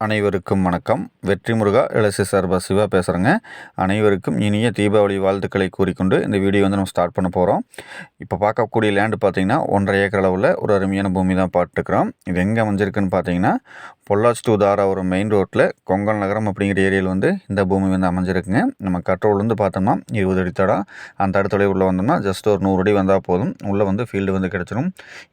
அனைவருக்கும் வணக்கம். வெற்றி முருகா இளசி சார்பா சிவா பேசுகிறேங்க அனைவருக்கும் இனிய தீபாவளி வாழ்த்துக்களை கூறிக்கொண்டு இந்த வீடியோ வந்து நம்ம ஸ்டார்ட் பண்ண போகிறோம் இப்போ பார்க்கக்கூடிய லேண்டு பார்த்தீங்கன்னா ஒன்றரை ஏக்கர் அளவில் ஒரு அருமையான பூமி தான் பார்த்துருக்குறோம். இது எங்கே அமைஞ்சிருக்குன்னு பார்த்தீங்கன்னா பொள்ளாச்சி டு தாராபுரம் மெயின் ரோட்டில் கொங்கல் நகரம் அப்படிங்கிற ஏரியாவில் வந்து இந்த பூமி வந்து அமைஞ்சிருக்குங்க. நம்ம கட்ரோல்லேருந்து பார்த்தோம்னா இருபது அடி தடம் அந்த இடத்துல உள்ளே வந்தோம்னா ஜஸ்ட் ஒரு நூறு அடி வந்தால் போதும். உள்ளே வந்து ஃபீல்டு வந்து கிடச்சிரும்.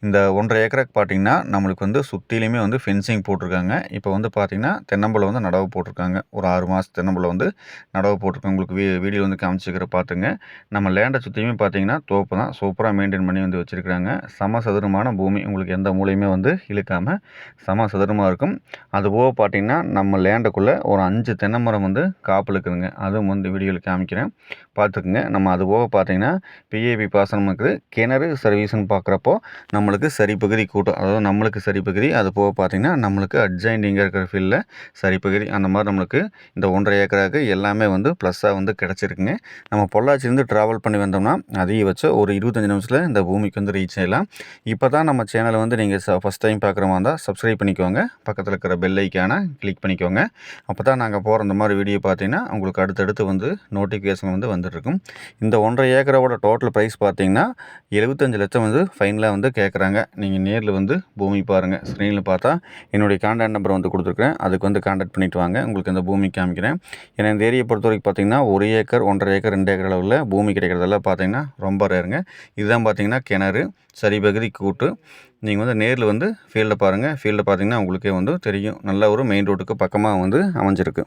இந்த ஒன்றரை ஏக்கருக்கு பார்த்தீங்கன்னா நம்மளுக்கு வந்து சுற்றிலையுமே வந்து ஃபென்சிங் போட்டிருக்காங்க. இப்போ வந்து பார்த்தீங்கன்னா தென்னம்பழம் வந்து நடவு போட்டிருக்காங்க. ஒரு ஆறு மாதம் தென்னம்பழம் வந்து நடவு போட்டிருக்காங்க உங்களுக்கு வீ வீடியோ வந்து காமிச்சிக்கிற பார்த்துங்க நம்ம லேண்டை சுற்றியுமே பார்த்தீங்கன்னா தோப்பு தான். சூப்பராக மெயின்டைன் பண்ணி வந்து வச்சுருக்காங்க சமசதுரமான பூமி. உங்களுக்கு எந்த மூலையுமே வந்து இழுக்காமல் சமசதுரமாக இருக்கும். அதுபோக பார்த்தீங்கன்னா நம்ம லேண்டுக்குள்ளே ஒரு அஞ்சு தென்னை மரம் வந்து காப்பில் இருக்குதுங்க. அதுவும் வந்து வீடியோவில் காமிக்கிறேன். பார்த்துக்குங்க. நம்ம அதுபோக பார்த்தீங்கன்னா பிஏபி பாசனம் இருக்குது. கிணறு சர்வீஸ்னு பார்க்குறப்போ நம்மளுக்கு சரி பகுதி கூட்டம் அதாவது நம்மளுக்கு சரி பகுதி அது போக பார்த்தீங்கன்னா நம்மளுக்கு அட்ஜைண்டிங்காக இருக்கிற ஃபீல்டில் சரி பகுதி அந்த மாதிரி நம்மளுக்கு இந்த ஒன்றரை ஏக்கராக்கு எல்லாமே வந்து ப்ளஸ்ஸாக வந்து கிடச்சிருக்குங்க. நம்ம பொள்ளாச்சிலேருந்து ட்ராவல் பண்ணி வந்தோம்னா அதிகபட்சம் ஒரு இருபத்தஞ்சி நிமிஷத்தில் இந்த பூமிக்கு வந்து ரீச் ஆகலாம் இப்போ தான் நம்ம சேனலை வந்து நீங்கள் ஃபஸ்ட் டைம் பார்க்குற மாதிரி இருந்தால் சப்ஸ்கிரைப் பண்ணிக்கோங்க. பக்கத்தில் இருக்கிற பெல் கிளிக் பண்ணிக்கோங்க. அப்போ தான் நாங்கள் போகிற இந்த மாதிரி வீடியோ பார்த்தீங்கன்னா உங்களுக்கு அடுத்தடுத்து வந்து நோட்டிஃபிகேஷன் வந்து வந்துட்டுருக்கும். இந்த ஒன்றரை ஏக்கரோட டோட்டல் ப்ரைஸ் பார்த்தீங்கன்னா எழுபத்தஞ்சு லட்சம் வந்து ஃபைனலாக வந்து கேட்குறாங்க நீங்கள் நேரில் வந்து பூமி பாருங்கள் ஸ்க்ரீனில் பார்த்தா என்னுடைய கான்டாக்ட் நம்பர் வந்து கொடுத்துருக்குறேன். அதுக்கு வந்து கான்டாக்ட் பண்ணிவிட்டு வாங்க. உங்களுக்கு இந்த பூமி காமிக்கிறேன். ஏன்னா இந்த ஏரியை பொறுத்த வரைக்கும் பார்த்தீங்கன்னா ஒரு ஏக்கர் ஒன்றரை ஏக்கர் ரெண்டு ஏக்கர் அளவில் பூமி கிடைக்கிறதெல்லாம் பார்த்தீங்கன்னா ரொம்ப ரேருங்க இதுதான் பார்த்தீங்கன்னா கிணறு சரி பகுதி கூட்டு. நீங்கள் வந்து நேரில் வந்து ஃபீல்டை பாருங்கள் ஃபீல்டை பார்த்தீங்கன்னா உங்களுக்கே வந்து தெரியும். நல்ல ஒரு மெயின் ரோட்டுக்கு பக்கமாக வந்து அமைஞ்சிருக்கு.